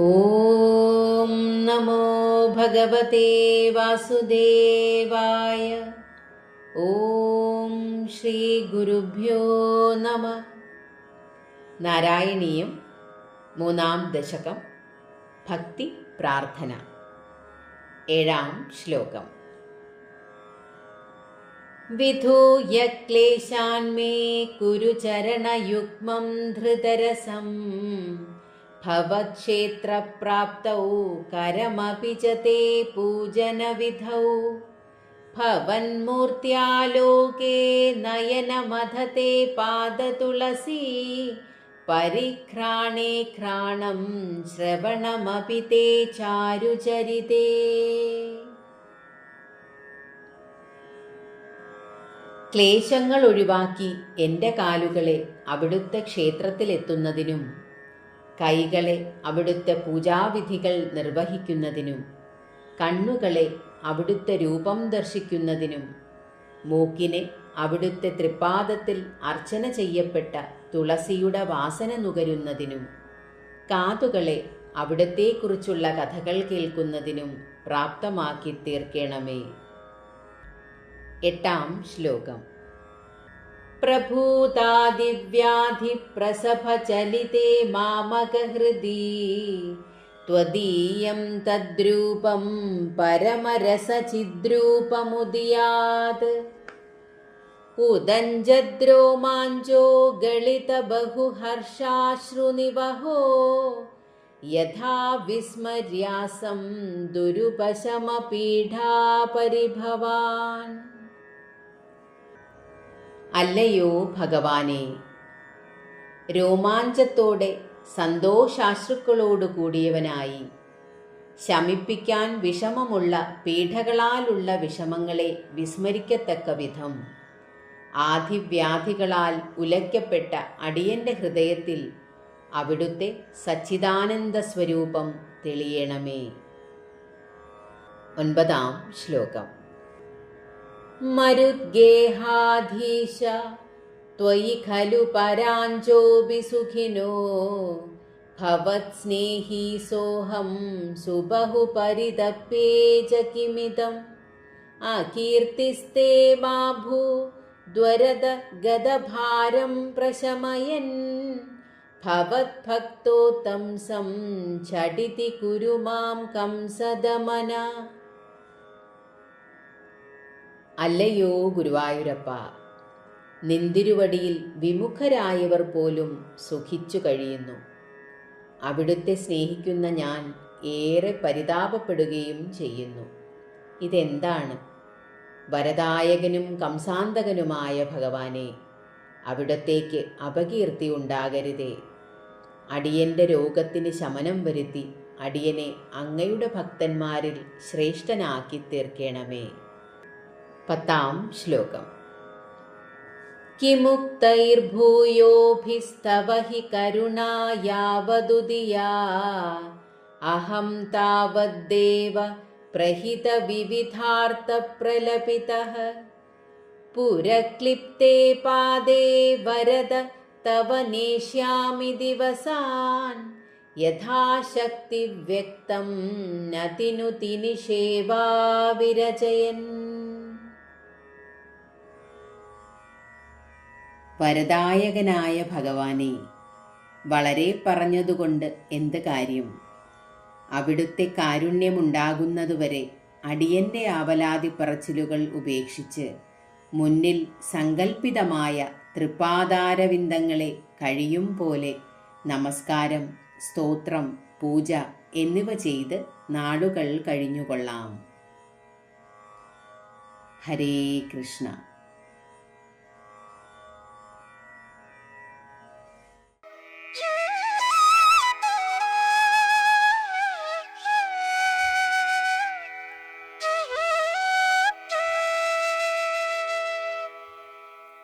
ॐ नमो भगवते वासुदेवाय ॐ ശ്രീഗുരുഭ്യോ നമ നാരായണീയം മൂന്നാം ദശകം ഭക്തി പ്രാർത്ഥന ഏഴാം ശ്ലോകം വിധൂയ ക്ലേശാന്മേ കുരുചരണയുഗ്മം ധൃതരസം ഭവക്ഷേത്രപ്രാപ്തൗ കരമപി ച തേ പൂജനവിധൗ. ഭവന്മൂർത്തിയാലോകേ നയനമധത്തെ പാദതുളസീ പരിഘ്രാണേ ഘ്രാണം ശ്രവണമപി തേ ചാരുചരിതേ. ക്ലേശങ്ങൾ ഒഴിവാക്കി എന്റെ കാലുകളെ അവിടുത്തെ ക്ഷേത്രത്തിലെത്തുന്നതിനും കൈകളെ അവിടുത്തെ പൂജാവിധികൾ നിർവഹിക്കുന്നതിനും കണ്ണുകളെ അവിടുത്തെ രൂപം ദർശിക്കുന്നതിനും മൂക്കിനെ അവിടുത്തെ തൃപ്പാദത്തിൽ അർച്ചന ചെയ്യപ്പെട്ട തുളസിയുടെ വാസന നുകരുന്നതിനും കാതുകളെ അവിടത്തെക്കുറിച്ചുള്ള കഥകൾ കേൾക്കുന്നതിനും പ്രാപ്തമാക്കി തീർക്കണമേ എട്ടാം ശ്ലോകം. प्रभूतादिव्याधिप्रसभचलिते मामकहृदि त्वदीयं तद्रूपं परमरसचिद्रूपमुदयात् उदञ्जद्रोमाञ्जो गलितबहुहर्षाश्रुनिवहो यथा विस्मर्यासं दुरुपशमपीढापरिभवान् അല്ലയോ ഭഗവാനെ? രോമാഞ്ചത്തോടെ സന്തോഷാശ്രുക്കളോടു കൂടിയവനായി ശമിപ്പിക്കാൻ വിഷമമുള്ള പീഠകളാലുള്ള വിഷമങ്ങളെ വിസ്മരിക്കത്തക്ക വിധം. ആധിവ്യാധികളാൽ ഉലയ്ക്കപ്പെട്ട അടിയന്റെ ഹൃദയത്തിൽ അവിടുത്തെ സച്ചിദാനന്ദ സ്വരൂപം തെളിയണമേ. ഒൻപതാം ശ്ലോകം. मरुद्गेहाधीश त्वयि खलु पराञ्जोऽपि सुखिनो भवत्स्नेही सोऽहं सुबहुपरितप्ये च किमिदम् अकीर्तिस्ते मा भू द्वरद गदभारं प्रशमयन् भवद्भक्तोत्तंसं झटिति कुरु मां कंसदमना അല്ലയോ ഗുരുവായൂരപ്പ നിന്തിരുവടിയിൽ വിമുഖരായവർ പോലും സുഖിച്ചു കഴിയുന്നു. അവിടുത്തെ സ്നേഹിക്കുന്ന ഞാൻ ഏറെ പരിതാപപ്പെടുകയും ചെയ്യുന്നു. ഇതെന്താണ്? വരദായകനും കംസാന്തകനുമായ ഭഗവാനെ അവിടത്തേക്ക് അപകീർത്തി ഉണ്ടാകരുതേ. അടിയന്റെ രോഗത്തിന് ശമനം വരുത്തി അടിയനെ അങ്ങയുടെ ഭക്തന്മാരിൽ ശ്രേഷ്ഠനാക്കി തീർക്കണമേ. पतां श्लोकम् किमुक्तैर्भूयोभिस्तव हि करुणा यावदुदिया अहं तावद्देव प्रहितविविधार्थप्रलपितः पुरक्लिप्ते पादे वरद तव नेष्यामि दिवसान् यथाशक्तिव्यक्तं नतिनुतिनि सेवा विरचयन् വരദായകനായ ഭഗവാനെ വളരെ പറഞ്ഞതുകൊണ്ട് എന്ത് കാര്യം? അവിടുത്തെ കാരുണ്യമുണ്ടാകുന്നതുവരെ അടിയന്റെ ആവലാതി പറച്ചിലുകൾ ഉപേക്ഷിച്ച് മുന്നിൽ സങ്കൽപ്പിതമായ തൃപ്പാതാരവിന്ദങ്ങളെ കഴിയും പോലെ നമസ്കാരം സ്തോത്രം പൂജ എന്നിവ ചെയ്ത് നാളുകൾ കഴിഞ്ഞുകൊള്ളാം. ഹരേ കൃഷ്ണ.